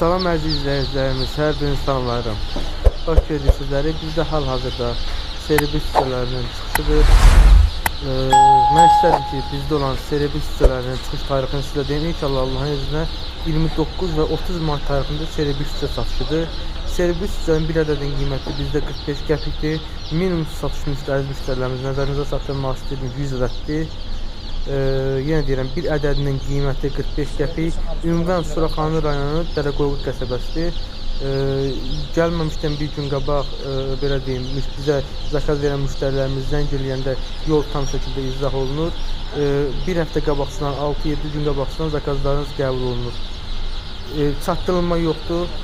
Salam əziz izləyicilərimiz, hər birini salamlayıram. Xoş gördük sizləri. Biz də hal-hazırda Seribis hissələrinin çıxışıdır. Ee, mən istərdim ki, bizdə olan Seribis hissələrinin çıxış tarixini sizə deyim. İnşallah Allahın izinə 29 və 30 mart tarixində Seribis hissə satışıdır. Seribis hissənin bir ədədin qiyməti bizdə 45 qəpikdir. Minimum satış müştəri müştərilərimiz nəzərinizə çatdırmaq istəyirəm 100 ədəddir. Ee, yenə deyirəm, bir ədədinin qiyməti 45 qəpik. Ünvan Suraxanı rayonu Dərəqoyğu qəsəbəsidir. Ee, gəlməmişdən bir gün qabaq e, belə deyim, bizə zakaz verən müştərilərimiz zəng eləyəndə yol tam şəkildə izah olunur. Ee, bir həftə qabaqçıdan 6-7 gün qabaqçıdan zakazlarınız qəbul olunur. E, çatdırılma yoxdur.